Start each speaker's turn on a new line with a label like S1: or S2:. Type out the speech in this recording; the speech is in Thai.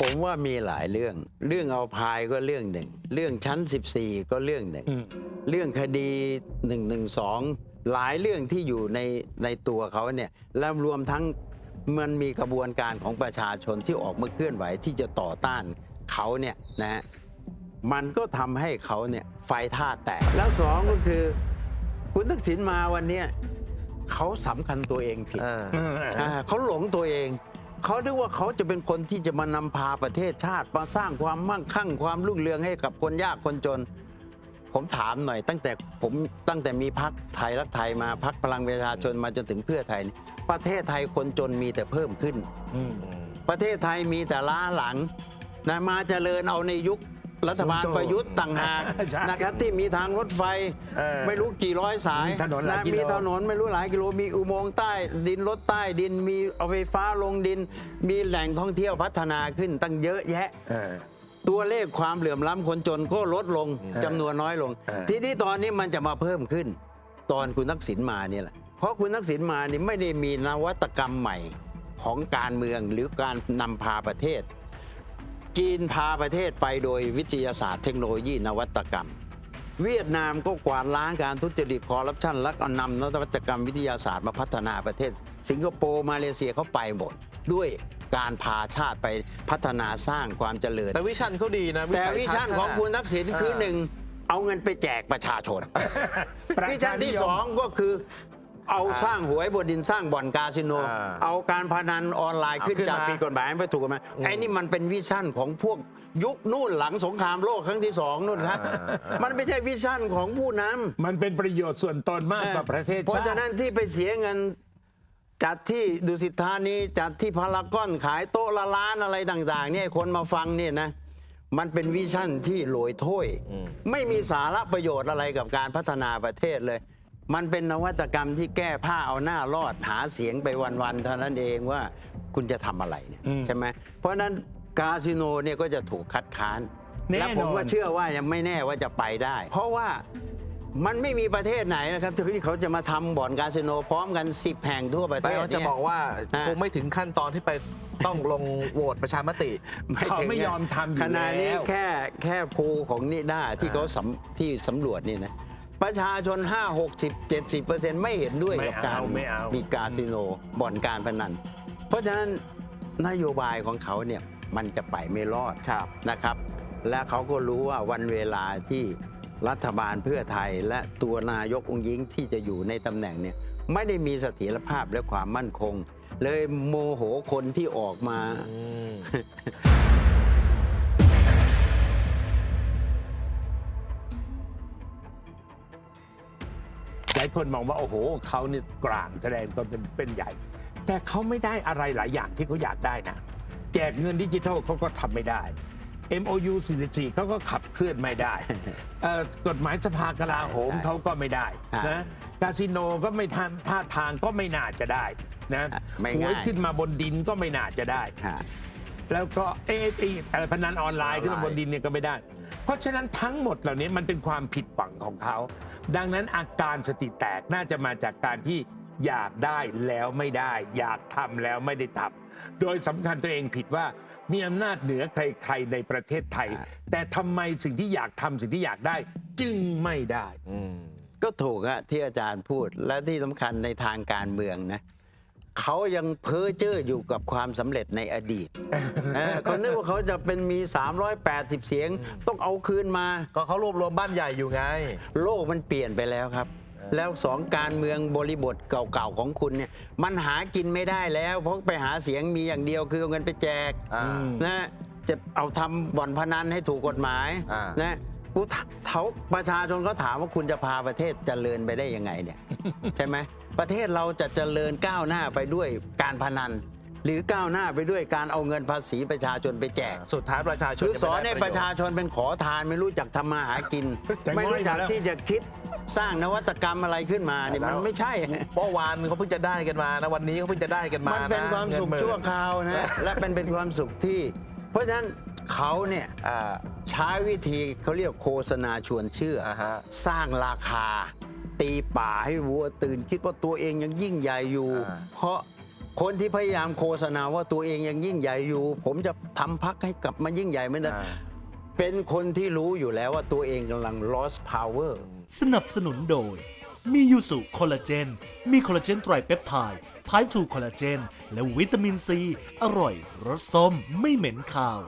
S1: ผมว่ามีหลายเรื่อง เรื่องเอาพายก็เรื่องหนึ่ง เรื่องชั้น 14 ก็เรื่องหนึ่ง
S2: อืม
S1: เรื่องคดี1นึหลายเรื่องที่อยู่ในในตัวเขาเนี่ยแล้วรวมทั้งมันมีกระบวนการของประชาชนที่ออกมาเคลื่อนไหวที่จะต่อต้านเขาเนี่ยนะฮะมันก็ทำให้เขาเนี่ยไฟท่าแตก แล้วสองก็คือคุณทักษิณมาวันเนี้ยเขาสำคัญตัวเองผิด
S3: อ่า
S1: อ่าเขาหลงตัวเอง เขาคิดว่าเขาจะเป็นคนที่จะมานำพาประเทศชาติมาสร้างความมั่งคั่งความรุ่งเรืองให้กับคนยากคนจน ผมถามหน่อย ตั้งแต่ผมตั้งแต่มีพักไทยรักไทยมาพักพลังประชาชนมาจนถึงเพื่อไทยนี่ประเทศไทยคนจนมีแต่เพิ่มขึ้น
S2: อืม
S1: ประเทศไทยมีแต่ล้าหลังนะมาเจริญเอาในยุค รัฐบาล
S2: ลุงตู่
S1: ประยุทธ์ต่างหาก
S2: ใช่
S1: นะครับที่มีทางรถไฟ
S2: เออ
S1: ไม่รู้กี่ร้อยสาย
S2: มีถนนหลายกิโล
S1: มีถนนไม่รู้หลายกิโลมีอุโมงค์ใต้ดินรถใต้ดินมีเอาไฟฟ้าลงดิน มีแหล่งท่องเที่ยวพัฒนาขึ้นตั้งเยอะแยะ
S2: เออ
S1: ตัวเลขความเหลื่อมล้ำคนจนก็ลดลง
S2: เออ
S1: จำนวนน้อยลง
S2: เออ
S1: ทีนี้ตอนนี้มันจะมาเพิ่มขึ้น ตอนคุณทักษิณมาเนี่ยแหละเพราะคุณทักษิณมานี่ไม่ได้มีนวัตกรรมใหม่ของการเมืองหรือการนำพาประเทศ จีนพาประเทศไปโดยวิทยาศาสตร์เทคโนโลยีนวัตกรรม เวียดนามก็กวาดล้างการทุจริตคอร์รัปชันและก็นำนวัตกรรมวิทยาศาสตร์มาพัฒนาประเทศ สิงคโปร์มาเลเซียเขาไปหมดด้วยการพาชาติไปพัฒนาสร้างความเจริญ
S3: แต่วิชั่นเขาดีนะ
S1: แต่
S3: สัย
S1: วิชั่น
S3: ทัศ
S1: ของคุณทักษิณคือ
S3: เออ
S1: หนึ่งเอาเงินไปแจกประชาชน
S2: ประชานิยม
S1: วิชั่นที่สองก็คือ เอาสร้างหวยบนดินสร้างบ่อนคาสิโน
S3: อ่า
S1: เอาการพนันออนไลน์ขึ้น
S3: เอาขึ้น
S1: จาก
S3: มา
S1: ปีกฎหมายไม่ถูกกฎหมายไอ้นี่มันเป็นวิชั่นของพวกยุคนู่นหลังสงครามโลกครั้งที่สองนู่นครับมันไม่ใช่วิชั่นของผู้นำ
S2: มันเป็นประโยชน์ส่วนตนมากกว่าประเทศ
S1: เพราะ
S2: ชา
S1: ฉะ
S2: ติ
S1: นั้นที่ไปเสียเงินจัดที่ดุสิตธานีจัดที่พารากอนขายโต๊ะละล้านอะไรต่าง ๆ เนี่ยคนมาฟังเนี่ยนะ มันเป็นวิชั่นที่โรยถ้วย ไม่มีสาระประโยชน์อะไรกับการพัฒนาประเทศเลย มันเป็นนวัตกรรมที่แก้ผ้าเอาหน้ารอดหาเสียงไปวันๆเท่านั้นเองว่าคุณจะทำอะไรเนี่ย
S2: อืม
S1: ใช่ไหมเพราะฉะนั้นคาสิโนเนี่ยก็จะถูกคัดค้าน
S2: แน่นอน
S1: และผมก็เชื่อว่ายังไม่แน่ว่าจะไปได้ เพราะว่ามันไม่มีประเทศไหนนะครับที่เขาจะมาทำบ่อนคาสิโนพร้อมกัน 10 แห่งทั่วประเท
S3: แต่
S1: ศ
S3: เขาจะ
S1: เนี่ย
S3: บอกว่า
S1: อ่า
S3: คงไม่ถึงขั้นตอนที่ไปต้องลงโหวตประชามติ
S2: เขาไม่ยอมทำอยู่
S1: ขณะนี้
S2: แล้ว
S1: แค่แค่โพลของนิด้าที่เขาสำที่สำรวจนี่นะ ประชาชน 5 60 70เปอร์เซ็นต์ไม่เห็นด้วย
S2: ไม่
S1: กับการ
S2: เอาไม่เอามี
S1: คาสิโนบ่อนการพนัน เพราะฉะนั้นนโยบายของเขาเนี่ยมันจะไปไม่รอด
S3: ครับ
S1: นะครับ และเขาก็รู้ว่าวันเวลาที่รัฐบาลเพื่อไทยและตัวนายกองค์ยิงที่จะอยู่ในตำแหน่งเนี่ยไม่ได้มีเสถียรภาพและความมั่นคง เลยโมโหคนที่ออกมา
S2: ลายคนมองว่าโอ้โหเขานี่กลางแสดงตนเป็นเป็นใหญ่ แต่เขาไม่ได้อะไรหลายอย่างที่เขาอยากได้นะ แจกเงินดิจิทัลเขาก็ทำไม่ได้ MOU 44เขาก็ขับเคลื่อนไม่ได้เอ่อกฎหมายสภากลาโหม
S1: ใช่
S2: เขาก็ไม่ได้
S1: ใช่
S2: นะคาสิโนก็ไม่ทำท่าทางก็ไม่น่าจะได้นะ
S1: ไม่
S2: หวย
S1: ง่าย
S2: ขึ้นมาบนดินก็ไม่น่าจะได้
S1: ฮะ
S2: แล้วก็เอไอ้อะไรพนันออนไลน์
S1: ออนไลน์
S2: ขึ้นมาบนดินเนี่ยก็ไม่ได้เพ ราะฉะนั้นทั้งหมดเหล่านี้มันเป็นความผิดหวังของเขา ดังนั้นอาการสติแตกน่าจะมาจากการที่อยากได้แล้วไม่ได้ อยากทำแล้วไม่ได้ทำโดยสำคัญตัวเองผิดว่ามีอำนาจเหนือใครๆในประเทศไทย แต่ทำไมสิ่งที่อยากทำสิ่งที่อยากได้ จึงไม่ได้
S3: อืม
S1: ก็ถูกฮะที่อาจารย์พูดและที่สำคัญในทางการเมืองนะ เขายังเพ้อเจ้ออยู่กับความสำเร็จในอดีต เออเขานึกว่าเขาจะเป็นมี 380 เสียง ต้องเอาคืนมา
S3: ก็เขารวบรวมบ้านใหญ่อยู่ไง
S1: โลกมันเปลี่ยนไปแล้วครับ แล้วสองการเมืองบริบทเก่าๆของคุณเนี่ยมันหากินไม่ได้แล้ว เพราะไปหาเสียงมีอย่างเดียวคือเอาเงินไปแจก
S3: อ่า
S1: นะจะเอาทำบ่อนพนันให้ถูกกฎหมาย
S3: อ่าน
S1: นะกูถเขาประชาชนก็ถามว่าคุณจะพาประเทศเจริญไปได้ยังไงเนี่ย ใช่ไหม ประเทศเราจะเจริญก้าวหน้าไปด้วยการพนัน หรือก้าวหน้าไปด้วยการเอาเงินภาษีประชาชนไปแจก
S3: สุดท้ายประชาชน
S1: คือ
S3: จะ
S1: ส
S3: ไม่
S1: อน
S3: ได้
S1: ให้ประชาชนเป็นขอทานไม่รู้จักทำมาหากิน
S2: จะ
S1: ไม่รู้จัก
S2: ง่อยมาแล้ว
S1: ที่จะคิดสร้างนวัตกรรมอะไรขึ้นมานี่มันไม่ใช่
S3: เมื่อวานเขาเพิ่งจะได้กันมานะวันนี้เขาเพิ่งจะได้กันมา
S1: มัน
S3: นะ
S1: เป็นความสุข
S3: เงินหน
S1: ชั่วคราวนะและเป็นเป็นความสุขที่ เพราะฉะนั้นเขาเนี่ย
S3: อ่า
S1: ใช้วิธีเขาเรียกโฆษณาชวนเชื่ออา
S3: ฮะ
S1: สร้างราคา ตีป่าให้วัวตื่น คิดว่าตัวเองยังยิ่งใหญ่อยู่
S3: อ่า
S1: เพราะคนที่พยายามโฆษณาว่าตัวเองยังยิ่งใหญ่อยู่ ผมจะทำพักให้กลับมายิ่งใหญ่เหมือนเดิม
S3: อ่า
S1: เป็นคนที่รู้อยู่แล้วว่าตัวเองกำลัง lost power
S4: สนับสนุนโดย มียูสุคอลลาเจน มีคอลลาเจนไตรเปปไทด์ไพร์ทูคอลลาเจน และวิตามินซี อร่อย รสส้ม ไม่เหม็นคาว